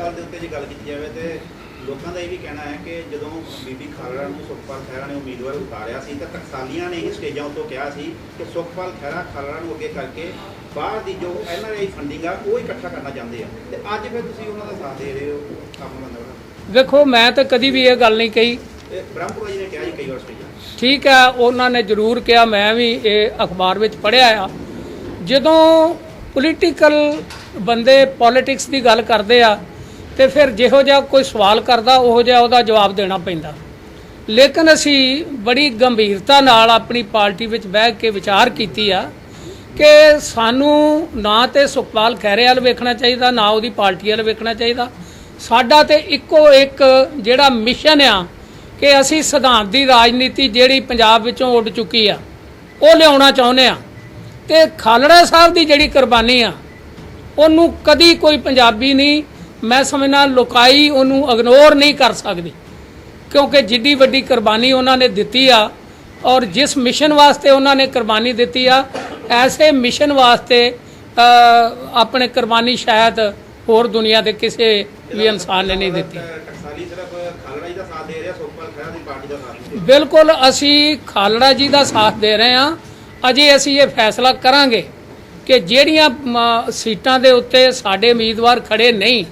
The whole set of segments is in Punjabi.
ਦਲ ਦੇ ਉੱਤੇ ਜੇ ਗੱਲ ਕੀਤੀ ਜਾਵੇ ਤੇ ਲੋਕਾਂ ਦਾ ਇਹ ਵੀ ਕਹਿਣਾ ਹੈ ਕਿ ਜਦੋਂ ਬੀਬੀ ਖਾਲੜਾ ਨੂੰ ਸੁਖਪਾਲ ਖਹਿਰਾ ਨੇ ਉਮੀਦਵਾਰ ਉਤਾਰਿਆ ਸੀ ਤਾਂ ਟਕਸਾਲੀਆਂ ਨੇ ਹੀ ਸਟੇਜਾਂ ਉੱਤੋਂ ਕਿਹਾ ਸੀ ਕਿ ਸੁਖਪਾਲ ਖਹਿਰਾ ਖਾਲੜਾ ਨੂੰ ਅੱਗੇ ਕਰਕੇ ਬਾਹਰ ਦੀ ਜੋ ਐਨਆਰਆਈ ਫੰਡਿੰਗ ਆ ਉਹ ਇਕੱਠਾ ਕਰਨਾ ਚਾਹੁੰਦੇ ਆ। ਤੇ ਅੱਜ ਫਿਰ ਤੁਸੀਂ ਉਹਨਾਂ ਦਾ ਸਾਥ ਦੇ ਰਹੇ ਹੋ ਕੰਮ ਬੰਦਾ ਵੇਖੋ ਮੈਂ ਤਾਂ ਕਦੀ ਵੀ ਇਹ ਗੱਲ ਨਹੀਂ ਕਹੀ। ਬ੍ਰਹਮਪੁਰਾ ਜੀ ਨੇ ਕਿਹਾ ਜੀ ਕਈ ਵਾਰ ਸਟੇਜਾਂ। ਠੀਕ ਹੈ ਉਹਨਾਂ ਨੇ ਜ਼ਰੂਰ ਕਿਹਾ ਮੈਂ ਵੀ ਇਹ ਅਖਬਾਰ ਵਿੱਚ ਪੜ੍ਹਿਆ ਆ। ਜਦੋਂ ਪੋਲੀਟੀਕਲ ਬੰਦੇ ਪੋਲਿਟਿਕਸ ਦੀ ਗੱਲ ਕਰਦੇ ਆ ਤੇ ਫਿਰ ਜਿਹੋ ਜਿਹਾ ਕੋਈ ਸਵਾਲ ਕਰਦਾ, ਉਹੋ ਜਿਹਾ ਉਹਦਾ ਜਵਾਬ ਦੇਣਾ ਪੈਂਦਾ। ਲੇਕਿਨ ਅਸੀਂ ਬੜੀ ਗੰਭੀਰਤਾ ਨਾਲ ਆਪਣੀ ਪਾਰਟੀ ਵਿੱਚ ਬਹਿ ਕੇ ਵਿਚਾਰ ਕੀਤੀ ਆ ਕਿ ਸਾਨੂੰ ਨਾ ਤੇ ਸੁਖਪਾਲ ਖਹਿਰੇ ਵੱਲ ਵੇਖਣਾ ਚਾਹੀਦਾ, ਨਾ ਉਹਦੀ ਪਾਰਟੀ ਵੱਲ ਵੇਖਣਾ ਚਾਹੀਦਾ। ਸਾਡਾ ਤੇ ਇੱਕੋ ਇੱਕ ਜਿਹੜਾ ਮਿਸ਼ਨ ਆ ਕਿ ਅਸੀਂ ਸਿਧਾਂਤ ਦੀ ਰਾਜਨੀਤੀ ਜਿਹੜੀ ਪੰਜਾਬ ਵਿੱਚੋਂ ਉੱਡ ਚੁੱਕੀ ਆ, ਉਹ ਲਿਆਉਣਾ ਚਾਹੁੰਦੇ ਆ। ਤੇ ਖਾਲੜਾ ਸਾਹਿਬ ਦੀ ਜਿਹੜੀ ਕੁਰਬਾਨੀ ਆ, ਉਹਨੂੰ ਕਦੀ ਕੋਈ ਪੰਜਾਬੀ ਨਹੀਂ ਮੈਂ ਸਮਝਣਾ ਲੋਕਾਈ ਉਹਨੂੰ ਇਗਨੋਰ ਨਹੀਂ ਕਰ ਸਕਦੀ। ਕਿਉਂਕਿ ਜਿੱਡੀ ਵੱਡੀ ਕੁਰਬਾਨੀ ਉਹਨਾਂ ਨੇ ਦਿੱਤੀ ਆ ਔਰ ਜਿਸ ਮਿਸ਼ਨ ਵਾਸਤੇ ਉਹਨਾਂ ਨੇ ਕੁਰਬਾਨੀ ਦਿੱਤੀ ਆ, ਐਸੇ ਮਿਸ਼ਨ ਵਾਸਤੇ ਆਪਣੇ ਕੁਰਬਾਨੀ ਸ਼ਾਇਦ ਹੋਰ ਦੁਨੀਆ ਦੇ ਕਿਸੇ ਵੀ ਇਨਸਾਨ ਨੇ ਨਹੀਂ ਦਿੱਤੀ। ਬਿਲਕੁਲ ਅਸੀਂ ਖਾਲੜਾ ਜੀ ਦਾ ਸਾਥ ਦੇ ਰਹੇ ਹਾਂ। ਅਜੇ ਅਸੀਂ ਇਹ ਫੈਸਲਾ ਕਰਾਂਗੇ ਕਿ ਜਿਹੜੀਆਂ ਸੀਟਾਂ ਦੇ ਉੱਤੇ ਸਾਡੇ ਉਮੀਦਵਾਰ ਖੜੇ ਨਹੀਂ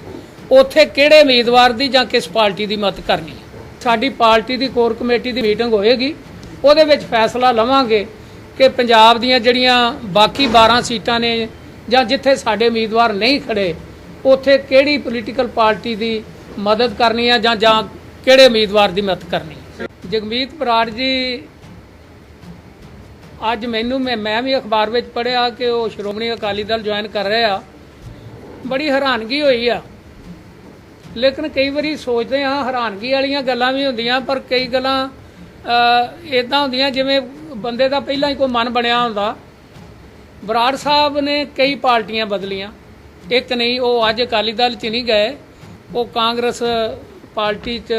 ਉੱਥੇ ਕਿਹੜੇ ਉਮੀਦਵਾਰ ਦੀ ਜਾਂ ਕਿਸ ਪਾਰਟੀ ਦੀ ਮਤ ਕਰਨੀ ਹੈ। ਸਾਡੀ ਪਾਰਟੀ ਦੀ ਕੋਰ ਕਮੇਟੀ ਦੀ ਮੀਟਿੰਗ ਹੋਏਗੀ। ਉਹਦੇ ਵਿੱਚ ਫੈਸਲਾ ਲਵਾਂਗੇ ਕਿ ਪੰਜਾਬ ਦੀਆਂ ਜਿਹੜੀਆਂ ਬਾਕੀ 12 ਸੀਟਾਂ ਨੇ ਜਾਂ ਜਿੱਥੇ ਸਾਡੇ ਉਮੀਦਵਾਰ ਨਹੀਂ ਖੜੇ, ਉੱਥੇ ਕਿਹੜੀ ਪੋਲੀਟੀਕਲ ਪਾਰਟੀ ਦੀ ਮਦਦ ਕਰਨੀ ਹੈ ਜਾਂ ਜਾਂ ਕਿਹੜੇ ਉਮੀਦਵਾਰ ਦੀ ਮਦਦ ਕਰਨੀ ਜਗਮੀਤ ਬਰਾੜ ਜੀ, ਅੱਜ ਮੈਨੂੰ ਮੈਂ ਮੈਂ ਵੀ ਅਖਬਾਰ ਵਿੱਚ ਪੜ੍ਹਿਆ ਕਿ ਉਹ ਸ਼੍ਰੋਮਣੀ ਅਕਾਲੀ ਦਲ ਜੁਆਇਨ ਕਰ ਰਹੇ ਆ। ਬੜੀ ਹੈਰਾਨਗੀ ਹੋਈ ਆ। ਲੇਕਿਨ ਕਈ ਵਾਰੀ ਸੋਚਦੇ ਹਾਂ, ਹੈਰਾਨਗੀ ਵਾਲੀਆਂ ਗੱਲਾਂ ਵੀ ਹੁੰਦੀਆਂ, ਪਰ ਕਈ ਗੱਲਾਂ ਇਦਾਂ ਹੁੰਦੀਆਂ ਜਿਵੇਂ ਬੰਦੇ ਦਾ ਪਹਿਲਾਂ ਹੀ ਕੋਈ ਮਨ ਬਣਿਆ ਹੁੰਦਾ। ਬਰਾੜ ਸਾਹਿਬ ਨੇ ਕਈ ਪਾਰਟੀਆਂ ਬਦਲੀਆਂ। ਇੱਕ ਨਹੀਂ, ਉਹ ਅੱਜ ਅਕਾਲੀ ਦਲ ਚ ਨਹੀਂ ਗਏ। ਉਹ ਕਾਂਗਰਸ ਪਾਰਟੀ ਚ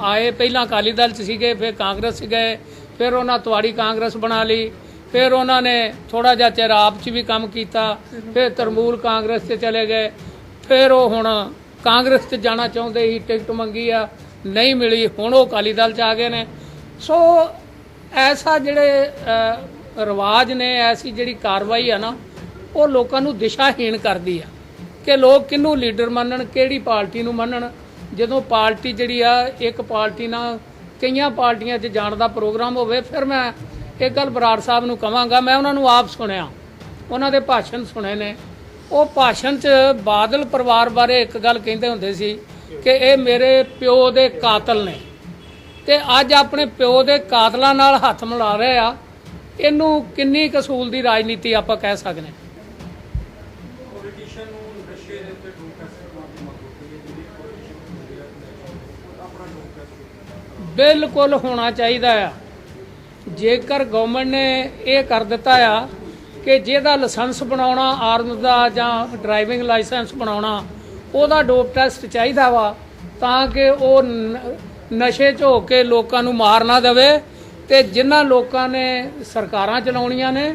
ਆਏ। ਪਹਿਲਾਂ ਅਕਾਲੀ ਦਲ ਚ ਸੀਗੇ, ਫਿਰ ਕਾਂਗਰਸ ਚ ਗਏ। ਫਿਰ ਉਹਨਾਂ ਤਵਾੜੀ ਕਾਂਗਰਸ ਬਣਾ ਲਈ। ਫਿਰ ਉਹਨਾਂ ਨੇ ਥੋੜਾ ਜਿਹਾ ਚਿਰ ਆਪ ਚ ਵੀ ਕੰਮ ਕੀਤਾ। ਫਿਰ ਤਰਮੂਲ ਕਾਂਗਰਸ ਚ ਚਲੇ ਗਏ। ਫਿਰ ਉਹ ਹੁਣ ਕਾਂਗਰਸ ਚ ਜਾਣਾ ਚਾਹੁੰਦੇ ਸੀ, ਟਿਕਟ ਮੰਗੀ ਆ, ਨਹੀਂ ਮਿਲੀ, ਹੁਣ ਉਹ ਅਕਾਲੀ ਦਲ ਚ ਆ ਗਏ ਨੇ। ਸੋ ਐਸਾ ਜਿਹੜੇ ਰਿਵਾਜ ਨੇ, ਐਸੀ ਜਿਹੜੀ ਕਾਰਵਾਈ ਆ ਨਾ, ਉਹ ਲੋਕਾਂ ਨੂੰ ਦਿਸ਼ਾਹੀਣ ਕਰਦੀ ਆ ਕਿ ਲੋਕ ਕਿਹਨੂੰ ਲੀਡਰ ਮੰਨਣ, ਕਿਹੜੀ ਪਾਰਟੀ ਨੂੰ ਮੰਨਣ। ਜਦੋਂ ਪਾਰਟੀ ਜਿਹੜੀ ਆ, ਇੱਕ ਪਾਰਟੀ ਨਾਲ ਕਈਆਂ ਪਾਰਟੀਆਂ 'ਚ ਜਾਣ ਦਾ ਪ੍ਰੋਗਰਾਮ ਹੋਵੇ, ਫਿਰ ਮੈਂ ਇੱਕ ਗੱਲ ਬਰਾੜ ਸਾਹਿਬ ਨੂੰ ਕਵਾਂਗਾ, ਮੈਂ ਉਹਨਾਂ ਨੂੰ ਆਪ ਸੁਣਿਆ। ਉਹਨਾਂ ਦੇ ਭਾਸ਼ਣ ਸੁਣੇ ਨੇ। ਉਹ ਭਾਸ਼ਣ 'ਚ ਬਾਦਲ ਪਰਿਵਾਰ ਬਾਰੇ ਇੱਕ ਗੱਲ ਕਹਿੰਦੇ ਹੁੰਦੇ ਸੀ ਕਿ ਇਹ ਮੇਰੇ ਪਿਓ ਦੇ ਕਾਤਲ ਨੇ। ਤੇ ਅੱਜ ਆਪਣੇ ਪਿਓ ਦੇ ਕਾਤਲਾਂ ਨਾਲ ਹੱਥ ਮਿਲਾ ਰਹੇ ਆ, ਇਹਨੂੰ ਕਿੰਨੀ ਕਸੂਲ ਦੀ ਰਾਜਨੀਤੀ ਆਪਾਂ ਕਹਿ ਸਕਦੇ ਹਾਂ? ਬਿਲਕੁਲ ਹੋਣਾ ਚਾਹੀਦਾ ਆ। ਜੇਕਰ ਗਵਰਨਮੈਂਟ ਨੇ ਇਹ ਕਰ ਦਿੱਤਾ ਆ ਕਿ ਜਿਹਦਾ ਲਾਇਸੈਂਸ ਬਣਾਉਣਾ ਆਰਮ ਦਾ ਜਾਂ ਡਰਾਈਵਿੰਗ ਲਾਇਸੈਂਸ ਬਣਾਉਣਾ, ਉਹਦਾ ਡੋਪ ਟੈਸਟ ਚਾਹੀਦਾ ਵਾ ਤਾਂ ਕਿ ਉਹ ਨਸ਼ੇ 'ਚ ਹੋ ਕੇ ਲੋਕਾਂ ਨੂੰ ਮਾਰ ਨਾ ਦੇਵੇ ਤੇ ਜਿਨ੍ਹਾਂ ਲੋਕਾਂ ਨੇ ਸਰਕਾਰਾਂ ਚਲਾਉਣੀਆਂ ਨੇ,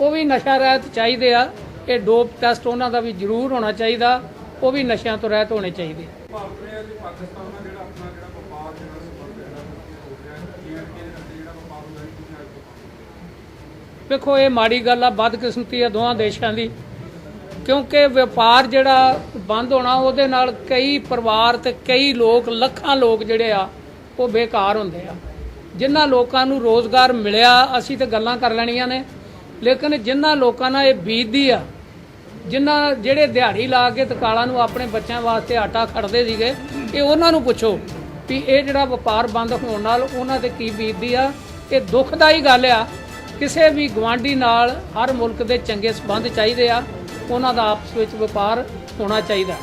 ਉਹ ਵੀ ਨਸ਼ਾ ਰਹਿਤ ਚਾਹੀਦੇ ਆ। ਇਹ ਡੋਪ ਟੈਸਟ ਉਹਨਾਂ ਦਾ ਵੀ ਜ਼ਰੂਰ ਹੋਣਾ ਚਾਹੀਦਾ, ਉਹ ਵੀ ਨਸ਼ਿਆਂ ਤੋਂ ਰਹਿਤ ਹੋਣੇ ਚਾਹੀਦੇ। ਭਾਰਤ ਨੇ ਪਾਕਿਸਤਾਨ ਨਾਲ ਜਿਹੜਾ ਆਪਣਾ ਜਿਹੜਾ ਵਪਾਰ ਜਿਹੜਾ ਸੰਬੰਧ ਜਿਹੜਾ ਹੋ ਰਿਹਾ ਹੈ ਜੀਐਨਕੇ ਦੇ ਨਾਲ ਜਿਹੜਾ ਵਪਾਰ ਹੁੰਦਾ ਹੈ ਤੁਸੀਂ ਅੱਜ ਵਪਾਰ ਵੇਖੋ, ਇਹ ਮਾੜੀ ਗੱਲ ਆ, ਬਦਕਿਸਮਤੀ ਆ ਦੋਹਾਂ ਦੇਸ਼ਾਂ ਦੀ। ਕਿਉਂਕਿ ਵਪਾਰ ਜਿਹੜਾ ਬੰਦ ਹੋਣਾ, ਉਹਦੇ ਨਾਲ ਕਈ ਪਰਿਵਾਰ ਤੇ ਕਈ ਲੋਕ, ਲੱਖਾਂ ਲੋਕ ਜਿਹੜੇ ਆ, ਉਹ ਬੇਕਾਰ ਹੁੰਦੇ ਆ। ਜਿਨ੍ਹਾਂ ਲੋਕਾਂ ਨੂੰ ਰੋਜ਼ਗਾਰ ਮਿਲਿਆ, ਅਸੀਂ ਤੇ ਗੱਲਾਂ ਕਰ ਲੈਣੀਆਂ ਨੇ। ਲੇਕਿਨ ਜਿਨ੍ਹਾਂ ਲੋਕਾਂ ਨਾਲ ਇਹ ਬੀਤਦੀ ਆ, ਜਿਨ੍ਹਾਂ ਜਿਹੜੇ ਦਿਹਾੜੀ ਲਾ ਕੇ ਤਕਾਲਾਂ ਨੂੰ ਆਪਣੇ ਬੱਚਿਆਂ ਵਾਸਤੇ ਆਟਾ ਖੜਦੇ ਸੀਗੇ, ਇਹ ਉਹਨਾਂ ਨੂੰ ਪੁੱਛੋ ਵੀ ਇਹ ਜਿਹੜਾ ਵਪਾਰ ਬੰਦ ਹੋਣ ਨਾਲ ਉਹਨਾਂ ਤੇ ਕੀ ਬੀਤਦੀ ਆ। ਇਹ ਦੁਖਦਾਈ ਗੱਲ ਆ। ਕਿਸੇ ਵੀ ਗਵਾਂਢੀ ਨਾਲ ਹਰ ਮੁਲਕ ਦੇ ਚੰਗੇ ਸਬੰਧ ਚਾਹੀਦੇ ਆ, ਉਹਨਾਂ ਦਾ ਆਪਸ ਵਿੱਚ ਵਪਾਰ ਹੋਣਾ ਚਾਹੀਦਾ।